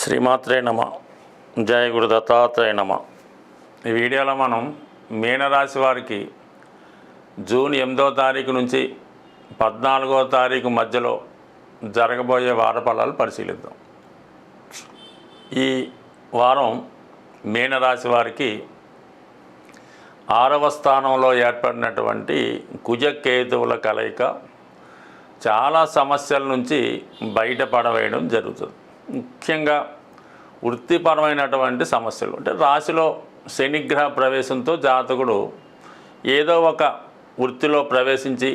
శ్రీమాత్రే నమ. జయ గురు దత్తాత్రేయ నమ. ఈ వీడియోలో మనం మీనరాశి వారికి జూన్ ఎనిమిదో తారీఖు నుంచి పద్నాలుగో తారీఖు మధ్యలో జరగబోయే వార ఫలాలు పరిశీలిద్దాం. ఈ వారం మీనరాశి వారికి ఆరవ స్థానంలో ఏర్పడినటువంటి కుజకేతువుల కలయిక చాలా సమస్యల నుంచి బయటపడవేయడం జరుగుతుంది. ముఖ్యంగా వృత్తిపరమైనటువంటి సమస్యలు. అంటే రాశిలో శనిగ్రహ ప్రవేశంతో జాతకుడు ఏదో ఒక వృత్తిలో ప్రవేశించి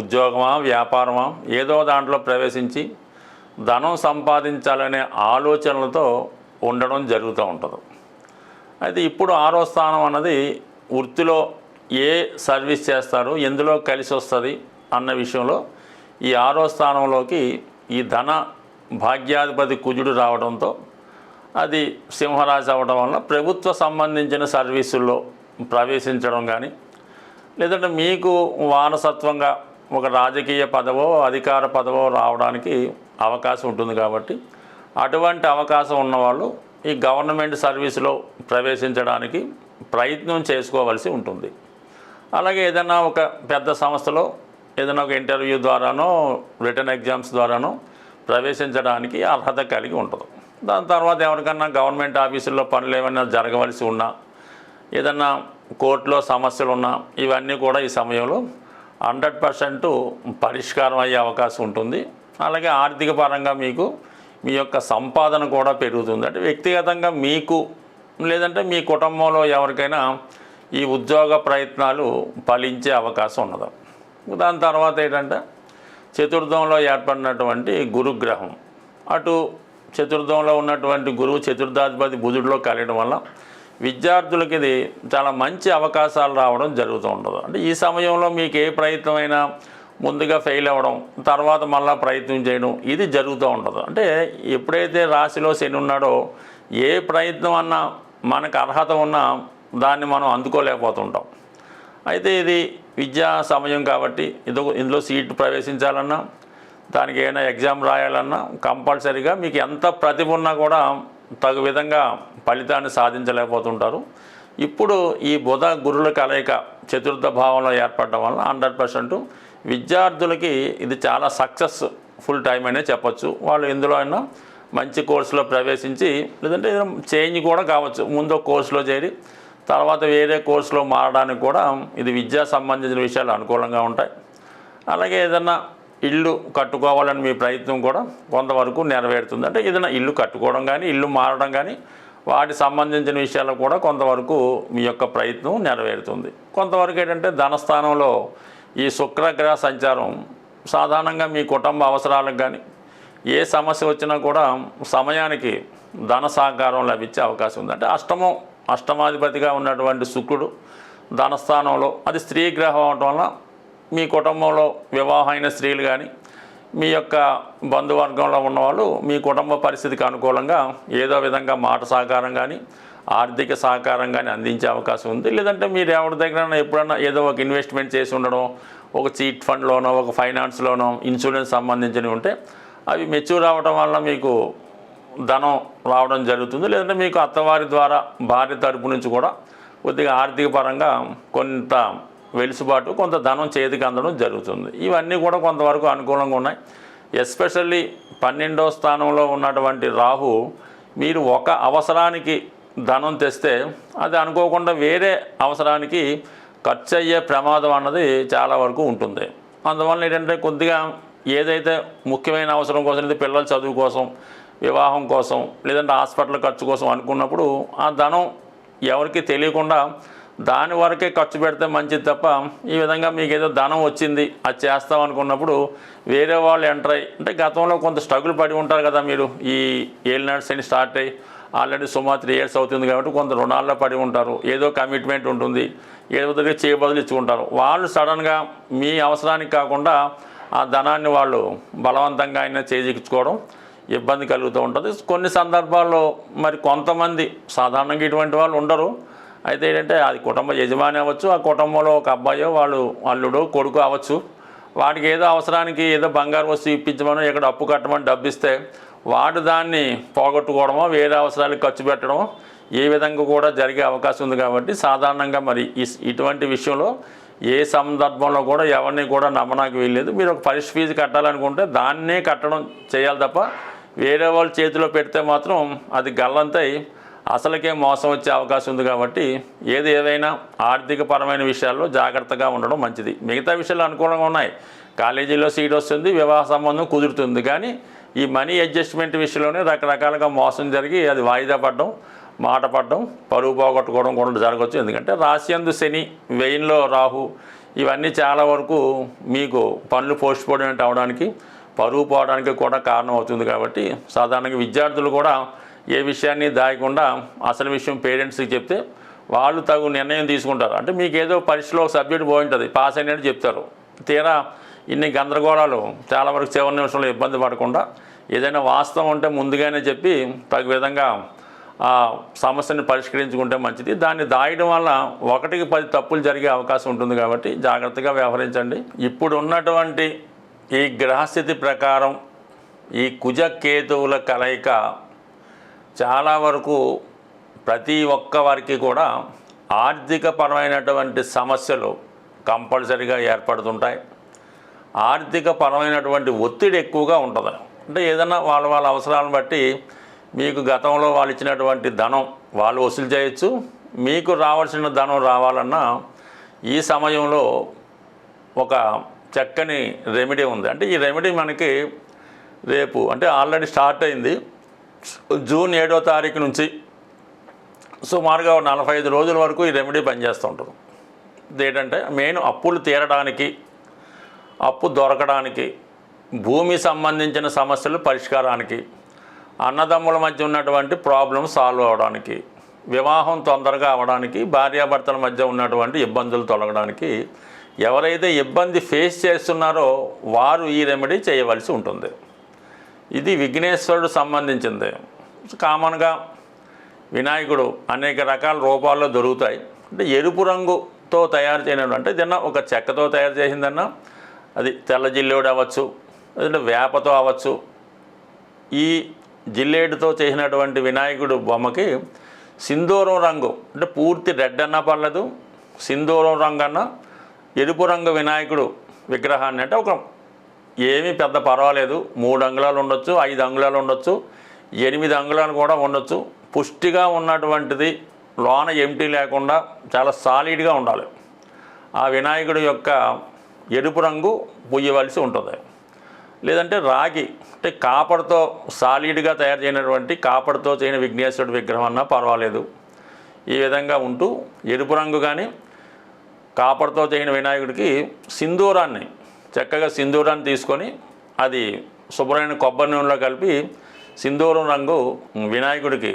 ఉద్యోగమా వ్యాపారమా ఏదో దాంట్లో ప్రవేశించి ధనం సంపాదించాలనే ఆలోచనలతో ఉండడం జరుగుతూ ఉంటుంది. అయితే ఇప్పుడు ఆరో స్థానం అన్నది వృత్తిలో ఏ సర్వీస్ చేస్తారు ఎందులో కలిసి వస్తుంది అన్న విషయంలో ఈ ఆరో స్థానంలోకి ఈ ధన భాగ్యాధిపతి కుజుడు రావడంతో అది సింహరాశి అవ్వడం వలన ప్రభుత్వ సంబంధించిన సర్వీసుల్లో ప్రవేశించడం కానీ లేదంటే మీకు వారసత్వంగా ఒక రాజకీయ పదవో అధికార పదవో రావడానికి అవకాశం ఉంటుంది కాబట్టి అటువంటి అవకాశం ఉన్నవాళ్ళు ఈ గవర్నమెంట్ సర్వీసులో ప్రవేశించడానికి ప్రయత్నం చేసుకోవలసి ఉంటుంది. అలాగే ఏదైనా ఒక పెద్ద సంస్థలో ఏదైనా ఒక ఇంటర్వ్యూ ద్వారానో రిటర్న్ ఎగ్జామ్స్ ద్వారానో ప్రవేశించడానికి అర్హత కలిగి ఉంటుంది దాని తర్వాత ఎవరికన్నా గవర్నమెంట్ ఆఫీసుల్లో పనులు ఏమైనా జరగవలసి ఉన్నా ఏదన్నా కోర్టులో సమస్యలు ఉన్నా ఇవన్నీ కూడా ఈ సమయంలో హండ్రెడ్ పర్సెంట్ పరిష్కారం అయ్యే అవకాశం ఉంటుంది. అలాగే ఆర్థిక పరంగా మీకు మీ యొక్క సంపాదన కూడా పెరుగుతుంది. అంటే వ్యక్తిగతంగా మీకు లేదంటే మీ కుటుంబంలో ఎవరికైనా ఈ ఉద్యోగ ప్రయత్నాలు ఫలించే అవకాశం ఉన్నది. దాని తర్వాత ఏంటంటే చతుర్థంలో ఏర్పడినటువంటి గురుగ్రహం. అటు చతుర్థంలో ఉన్నటువంటి గురువు చతుర్థాధిపతి బుధుడిలో కలగడం వల్ల విద్యార్థులకి ఇది చాలా మంచి అవకాశాలు రావడం జరుగుతూ ఉంటుంది అంటే ఈ సమయంలో మీకు ఏ ప్రయత్నమైనా ముందుగా ఫెయిల్ అవ్వడం తర్వాత మళ్ళీ ప్రయత్నం చేయడం ఇది జరుగుతూ ఉంటుంది అంటే ఎప్పుడైతే రాశిలో శని ఉన్నాడో ఏ ప్రయత్నం అన్నా మనకు అర్హత ఉన్నా దాన్ని మనం అందుకోలేకపోతుంటాం. అయితే ఇది విద్యా సమయం కాబట్టి ఇదో ఇందులో సీట్ ప్రవేశించాలన్నా దానికి ఏమైనా ఎగ్జామ్ రాయాలన్నా కంపల్సరీగా మీకు ఎంత ప్రతిభ ఉన్నా కూడా తగు విధంగా ఫలితాన్ని సాధించలేకపోతుంటారు. ఇప్పుడు ఈ బుధ గురుల కలయిక చతుర్థ భావంలో ఏర్పడడం వల్ల హండ్రెడ్ పర్సెంట్ విద్యార్థులకి ఇది చాలా సక్సెస్ ఫుల్ టైం అనే చెప్పచ్చు. వాళ్ళు ఎందులో అయినా మంచి కోర్సులో ప్రవేశించి లేదంటే ఏదైనా చేంజ్ కూడా కావచ్చు. ముందు కోర్సులో చేరి తర్వాత వేరే కోర్సులో మారడానికి కూడా ఇది విద్యా సంబంధించిన విషయాలు అనుకూలంగా ఉంటాయి. అలాగే ఏదన్నా ఇల్లు కట్టుకోవాలని మీ ప్రయత్నం కూడా కొంతవరకు నెరవేరుతుంది. అంటే ఏదైనా ఇల్లు కట్టుకోవడం కానీ ఇల్లు మారడం కానీ వాటి సంబంధించిన విషయాలు కూడా కొంతవరకు మీ యొక్క ప్రయత్నం నెరవేరుతుంది. కొంతవరకు ఏంటంటే ధనస్థానంలో ఈ శుక్రగ్రహ సంచారం సాధారణంగా మీ కుటుంబ అవసరాలకు కానీ ఏ సమస్య వచ్చినా కూడా సమయానికి ధన సహకారం లభించే అవకాశం ఉంది. అంటే అష్టమం అష్టమాధిపతిగా ఉన్నటువంటి శుక్రుడు ధనస్థానంలో అది స్త్రీ గ్రహం అవటం వలన మీ కుటుంబంలో వివాహమైన స్త్రీలు కానీ మీ యొక్క బంధువర్గంలో ఉన్నవాళ్ళు మీ కుటుంబ పరిస్థితికి అనుకూలంగా ఏదో విధంగా మాట సహకారం కానీ ఆర్థిక సహకారం కానీ అందించే అవకాశం ఉంది. లేదంటే మీరు ఎవరి దగ్గర ఎప్పుడన్నా ఏదో ఒక ఇన్వెస్ట్మెంట్ చేసి ఉండడం ఒక చీట్ ఫండ్లోనో ఒక ఫైనాన్స్లోనో ఇన్సూరెన్స్ సంబంధించినవి ఉంటే అవి మెచ్యూర్ అవ్వటం వల్ల మీకు ధనం రావడం జరుగుతుంది. లేదంటే మీకు అత్తవారి ద్వారా భార్య తరపు నుంచి కూడా కొద్దిగా ఆర్థిక పరంగా కొంత వెలుసుబాటు కొంత ధనం చేతికి అందడం జరుగుతుంది. ఇవన్నీ కూడా కొంతవరకు అనుకూలంగా ఉన్నాయి. ఎస్పెషల్లీ పన్నెండవ స్థానంలో ఉన్నటువంటి రాహు మీరు ఒక అవసరానికి ధనం తెస్తే అది అనుకోకుండా వేరే అవసరానికి ఖర్చు అయ్యే ప్రమాదం అన్నది చాలా వరకు ఉంటుంది. అందువల్ల ఏంటంటే కొద్దిగా ఏదైతే ముఖ్యమైన అవసరం కోసం అయితే పిల్లల చదువు కోసం వివాహం కోసం లేదంటే హాస్పిటల్ ఖర్చు కోసం అనుకున్నప్పుడు ఆ ధనం ఎవరికి తెలియకుండా దాని వరకే ఖర్చు పెడితే మంచిది తప్ప ఈ విధంగా మీకు ఏదో ధనం వచ్చింది అది చేస్తాం అనుకున్నప్పుడు వేరే వాళ్ళు ఎంటర్ అయ్యి అంటే గతంలో కొంత స్ట్రగుల్ పడి ఉంటారు కదా మీరు ఈ ఏలినాడ్స్ అని స్టార్ట్ అయ్యి ఆల్రెడీ సుమారు త్రీ ఇయర్స్ అవుతుంది కాబట్టి కొంత రుణాల్లో పడి ఉంటారు ఏదో కమిట్మెంట్ ఉంటుంది ఏదో దగ్గర చేయబదులు ఇచ్చుకుంటారు వాళ్ళు సడన్గా మీ అవసరానికి కాకుండా ఆ ధనాన్ని వాళ్ళు బలవంతంగా అయినా చేజిక్కించుకోవడం ఇబ్బంది కలుగుతూ ఉంటుంది. కొన్ని సందర్భాల్లో మరి కొంతమంది సాధారణంగా ఇటువంటి వాళ్ళు ఉండరు. అయితే ఏంటంటే అది కుటుంబ యజమాని అవ్వచ్చు ఆ కుటుంబంలో ఒక అబ్బాయో వాళ్ళు అల్లుడో కొడుకు అవ్వచ్చు. వాడికి ఏదో అవసరానికి ఏదో బంగారు వస్తువు ఇప్పించమని ఇక్కడ అప్పు కట్టమని డబ్బిస్తే వాడు దాన్ని పోగొట్టుకోవడమో వేరే అవసరాలకు ఖర్చు పెట్టడమో ఏ విధంగా కూడా జరిగే అవకాశం ఉంది కాబట్టి సాధారణంగా మరి ఇస్- ఇటువంటి విషయంలో ఏ సందర్భంలో కూడా ఎవరిని కూడా నమ్మడానికి వీల్లేదు. మీరు ఒక పరీక్ష ఫీజు కట్టాలనుకుంటే దాన్నే కట్టడం చేయాలి తప్ప వేరే వాళ్ళ చేతిలో పెడితే మాత్రం అది గల్లంతై అసలుకే మోసం వచ్చే అవకాశం ఉంది కాబట్టి ఏది ఏదైనా ఆర్థిక పరమైన విషయాల్లో జాగ్రత్తగా ఉండడం మంచిది. మిగతా విషయాలు అనుకూలంగా ఉన్నాయి. కాలేజీలో సీట్ వస్తుంది వివాహ సంబంధం కుదురుతుంది. కానీ ఈ మనీ అడ్జస్ట్మెంట్ విషయంలోనే రకరకాలుగా మోసం జరిగి అది వాయిదా పడడం మాట పడడం పరువు పోగొట్టుకోవడం కూడా జరగవచ్చు. ఎందుకంటే రాశ్యందు శని వెయిన్లో రాహు ఇవన్నీ చాలా వరకు మీకు పనులు పోస్ట్ పోయినట్టు అవడానికి పరువు పోవడానికి కూడా కారణం అవుతుంది కాబట్టి సాధారణంగా విద్యార్థులు కూడా ఏ విషయాన్ని దాయకుండా అసలు విషయం పేరెంట్స్కి చెప్తే వాళ్ళు తగు నిర్ణయం తీసుకుంటారు. అంటే మీకు ఏదో పరీక్షలో ఒక సబ్జెక్ట్ పోయి ఉంటుంది పాస్ అయినట్టు చెప్తారు. తీరా ఇన్ని గందరగోళాలు చాలా వరకు చివరి నిమిషంలో ఇబ్బంది పడకుండా ఏదైనా వాస్తవం ఉంటే ముందుగానే చెప్పి తగు విధంగా ఆ సమస్యను పరిష్కరించుకుంటే మంచిది. దాన్ని దాయడం వల్ల ఒకటికి పది తప్పులు జరిగే అవకాశం ఉంటుంది కాబట్టి జాగ్రత్తగా వ్యవహరించండి. ఇప్పుడు ఉన్నటువంటి ఈ గ్రహస్థితి ప్రకారం ఈ కుజ కేతువుల కలయిక చాలా వరకు ప్రతి ఒక్క వారికి కూడా ఆర్థిక పరమైనటువంటి సమస్యలు కంపల్సరిగా ఏర్పడుతుంటాయి. ఆర్థిక పరమైనటువంటి ఒత్తిడి ఎక్కువగా ఉంటుంది. అంటే ఏదైనా వాళ్ళ వాళ్ళ అవసరాలను బట్టి మీకు గతంలో వాళ్ళు ఇచ్చినటువంటి ధనం వాళ్ళు వసూలు చేయొచ్చు. మీకు రావాల్సిన ధనం రావాలన్నా ఈ సమయంలో ఒక చక్కని రెమెడీ ఉంది. అంటే ఈ రెమెడీ మనకి రేపు అంటే ఆల్రెడీ స్టార్ట్ అయింది. జూన్ ఏడో తారీఖు నుంచి సుమారుగా నలభై ఐదు రోజుల వరకు ఈ రెమెడీ పనిచేస్తూ ఉంటుంది. ఏంటంటే మెయిన్ అప్పులు తీరడానికి అప్పు దొరకడానికి భూమి సంబంధించిన సమస్యలు పరిష్కారానికి అన్నదమ్ముల మధ్య ఉన్నటువంటి ప్రాబ్లం సాల్వ్ అవడానికి వివాహం తొందరగా అవడానికి భార్యాభర్తల మధ్య ఉన్నటువంటి ఇబ్బందులు తొలగడానికి ఎవరైతే ఇబ్బంది ఫేస్ చేస్తున్నారో వారు ఈ రెమెడీ చేయవలసి ఉంటుంది. ఇది విఘ్నేశ్వరుడు సంబంధించింది. కామన్గా వినాయకుడు అనేక రకాల రూపాల్లో దొరుకుతాయి. అంటే ఎరుపు రంగుతో తయారు చేయడం అంటే ఏదన్నా ఒక చెక్కతో తయారు చేసిందన్నా అది తెల్ల జిల్లేడు అవ్వచ్చు లేదంటే వేపతో అవ్వచ్చు. ఈ జిల్లేడుతో చేసినటువంటి వినాయకుడు బొమ్మకి సింధూరం రంగు అంటే పూర్తి రెడ్ అన్నా పర్లేదు సింధూరం రంగు అన్నా ఎరుపు రంగు వినాయకుడు విగ్రహాన్ని అంటే ఒక ఏమీ పెద్ద పర్వాలేదు. మూడు అంగుళాలు ఉండొచ్చు ఐదు అంగుళాలు ఉండొచ్చు ఎనిమిది అంగుళాలు కూడా ఉండొచ్చు. పుష్టిగా ఉన్నటువంటిది లోన ఎంటీ లేకుండా చాలా సాలిడ్గా ఉండాలి. ఆ వినాయకుడి యొక్క ఎరుపు రంగు పుయ్యవలసి ఉంటుంది. లేదంటే రాగి అంటే కాపర్తో సాలిడ్గా తయారు చేయనటువంటి కాపర్తో చేయని విఘ్నేశ్వరుడు విగ్రహం అన్నా పర్వాలేదు. ఈ విధంగా ఉంటూ ఎరుపు రంగు కానీ కాపర్తో చేయని వినాయకుడికి సింధూరాన్ని చక్కగా సింధూరాన్ని తీసుకొని అది శుభ్రమైన కొబ్బరి నూనెలో కలిపి సింధూరం రంగు వినాయకుడికి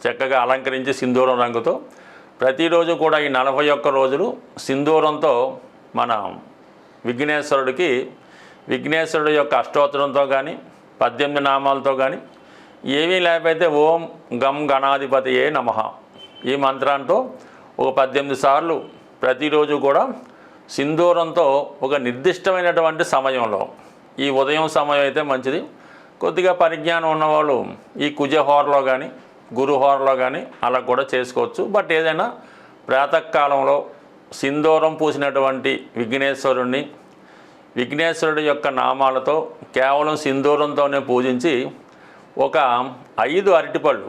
చక్కగా అలంకరించి సింధూరం రంగుతో ప్రతిరోజు కూడా ఈ నలభై ఒక్క రోజులు సింధూరంతో మన విఘ్నేశ్వరుడికి విఘ్నేశ్వరుడు యొక్క అష్టోత్తరంతో కానీ పద్దెనిమిది నామాలతో కానీ ఏమీ లేకపోతే ఓం గం గణాధిపతియే నమః. ఈ మంత్రంతో ఒక పద్దెనిమిది సార్లు ప్రతిరోజు కూడా సింధూరంతో ఒక నిర్దిష్టమైనటువంటి సమయంలో ఈ ఉదయం సమయం అయితే మంచిది. కొద్దిగా పరిజ్ఞానం ఉన్నవాళ్ళు ఈ కుజహోరలో కానీ గురుహోరలో కానీ అలా కూడా చేసుకోవచ్చు. బట్ ఏదైనా ప్రాతకాలంలో సింధూరం పూసినటువంటి విఘ్నేశ్వరుణ్ణి విఘ్నేశ్వరుడి యొక్క నామాలతో కేవలం సింధూరంతోనే పూజించి ఒక ఐదు అరటిపళ్ళు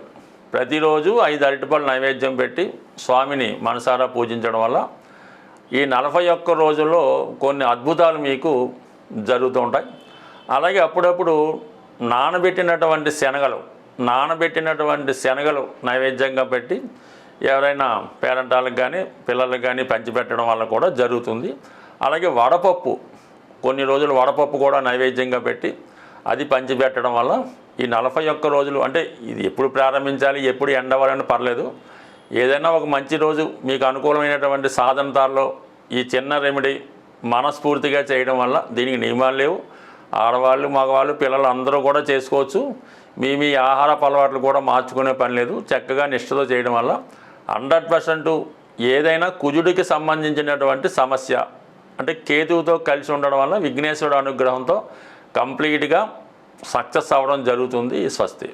ప్రతిరోజు ఐదు అరటిపళ్ళు నైవేద్యం పెట్టి స్వామిని మనసారా పూజించడం వల్ల ఈ నలభై ఒక్క రోజుల్లో కొన్ని అద్భుతాలు మీకు జరుగుతూ ఉంటాయి. అలాగే అప్పుడప్పుడు నానబెట్టినటువంటి శనగలు నానబెట్టినటువంటి శనగలు నైవేద్యంగా పెట్టి ఎవరైనా పేరెంటాలకు కానీ పిల్లలకు కానీ పంచిపెట్టడం వల్ల కూడా జరుగుతుంది. అలాగే వడపప్పు కొన్ని రోజులు వడపప్పు కూడా నైవేద్యంగా పెట్టి అది పంచిపెట్టడం వల్ల ఈ నలభై ఒక్క రోజులు అంటే ఇది ఎప్పుడు ప్రారంభించాలి ఎప్పుడు ఎండవాలని పర్లేదు. ఏదైనా ఒక మంచి రోజు మీకు అనుకూలమైనటువంటి సాధనతాల్లో ఈ చిన్న రెమెడీ మనస్ఫూర్తిగా చేయడం వల్ల దీనికి నియమాలు లేవు. ఆడవాళ్ళు మగవాళ్ళు పిల్లలు అందరూ కూడా చేసుకోవచ్చు. మీ మీ ఆహారపు అలవాట్లు కూడా మార్చుకునే పని లేదు. చక్కగా నిష్ఠతో చేయడం వల్ల హండ్రెడ్ పర్సెంట్ ఏదైనా కుజుడికి సంబంధించినటువంటి సమస్య అంటే కేతువుతో కలిసి ఉండడం వల్ల విఘ్నేశ్వరుడు అనుగ్రహంతో కంప్లీట్గా సక్సెస్ అవ్వడం జరుగుతుంది. ఈ స్వస్తి.